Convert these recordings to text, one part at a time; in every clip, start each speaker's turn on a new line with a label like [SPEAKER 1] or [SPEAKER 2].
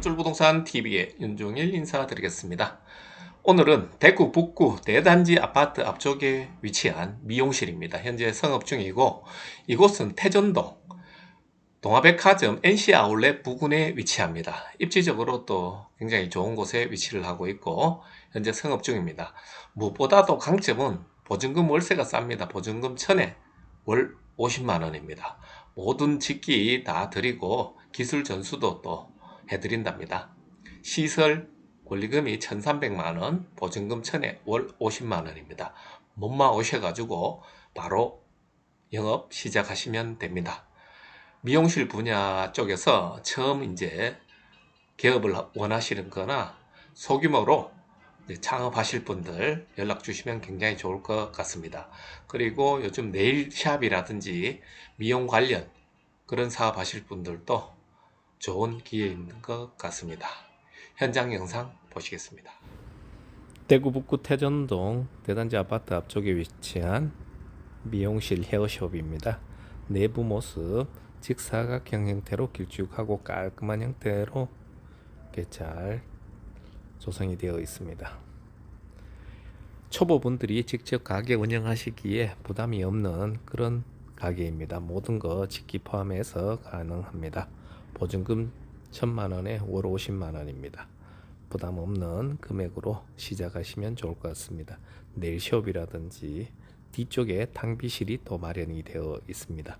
[SPEAKER 1] 부동산TV의 윤종일 인사드리겠습니다. 오늘은 대구 북구 대단지 아파트 앞쪽에 위치한 미용실입니다. 현재 성업 중이고 이곳은 태전동 동아백화점 NC 아울렛 부근에 위치합니다. 입지적으로 또 굉장히 좋은 곳에 위치를 하고 있고 현재 성업 중입니다. 무엇보다도 강점은 보증금 월세가 쌉니다. 보증금 천에 월 50만 원입니다. 모든 직기 다 드리고 기술 전수도 또 해드린답니다. 시설 권리금이 1,300만 원, 보증금 천에 월 50만 원입니다. 몸만 오셔가지고 바로 영업 시작하시면 됩니다. 미용실 분야 쪽에서 처음 이제 개업을 원하시는 거나 소규모로 창업하실 분들 연락 주시면 굉장히 좋을 것 같습니다. 그리고 요즘 네일샵이라든지 미용 관련 그런 사업 하실 분들도 좋은 기회 있는 것 같습니다. 현장 영상 보시겠습니다.
[SPEAKER 2] 대구 북구 태전동 대단지 아파트 앞쪽에 위치한 미용실 헤어숍입니다. 내부 모습 직사각형 형태로 길쭉하고 깔끔한 형태로 잘 조성이 되어 있습니다. 초보분들이 직접 가게 운영하시기에 부담이 없는 그런 가게입니다. 모든 거 직기 포함해서 가능합니다. 보증금 1천만 원에 월 50만 원입니다. 부담 없는 금액으로 시작하시면 좋을 것 같습니다. 네일숍이라든지 뒤쪽에 탕비실이 또 마련이 되어 있습니다.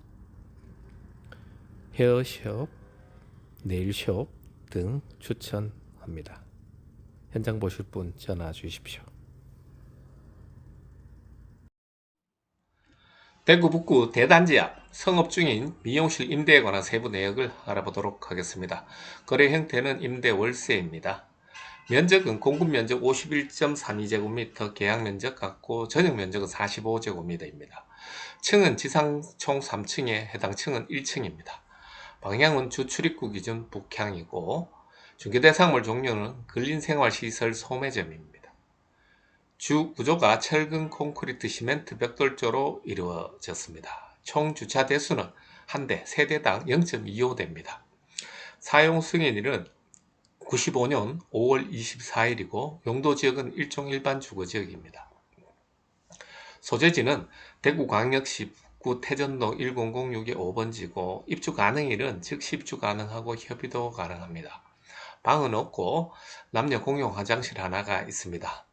[SPEAKER 2] 헤어숍, 네일숍 등 추천합니다. 현장 보실 분 전화 주십시오.
[SPEAKER 1] 대구 북구 대단지 앞 성업 중인 미용실 임대에 관한 세부 내역을 알아보도록 하겠습니다. 거래 형태는 임대 월세입니다. 면적은 공급 면적 51.32제곱미터, 계약 면적 같고 전용 면적은 45제곱미터입니다. 층은 지상 총 3층에 해당 층은 1층입니다. 방향은 주 출입구 기준 북향이고 중개 대상물 종류는 근린생활시설 소매점입니다. 주 구조가 철근 콘크리트 시멘트 벽돌조로 이루어졌습니다. 총 주차 대수는 한 대, 세대당 0.25대입니다. 사용 승인일은 95년 5월 24일이고 용도 지역은 일종 일반 주거 지역입니다. 소재지는 대구광역시 북구 태전동 1006의 5번지고 입주 가능일은 즉시 입주 가능하고 협의도 가능합니다. 방은 없고 남녀 공용 화장실 하나가 있습니다.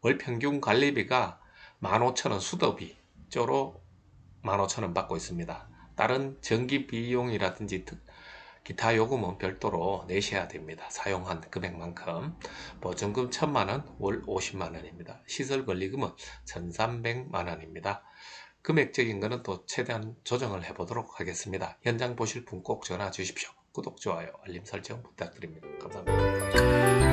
[SPEAKER 1] 월 평균 관리비가 15,000원 수도비 쪼로 15,000원 받고 있습니다. 다른 전기 비용이라든지 기타 요금은 별도로 내셔야 됩니다. 사용한 금액만큼 보증금 1,000만원, 월 50만원입니다. 시설 권리금은 1,300만원입니다. 금액적인 것은 또 최대한 조정을 해보도록 하겠습니다. 현장 보실 분 꼭 전화 주십시오. 구독, 좋아요, 알림 설정 부탁드립니다. 감사합니다.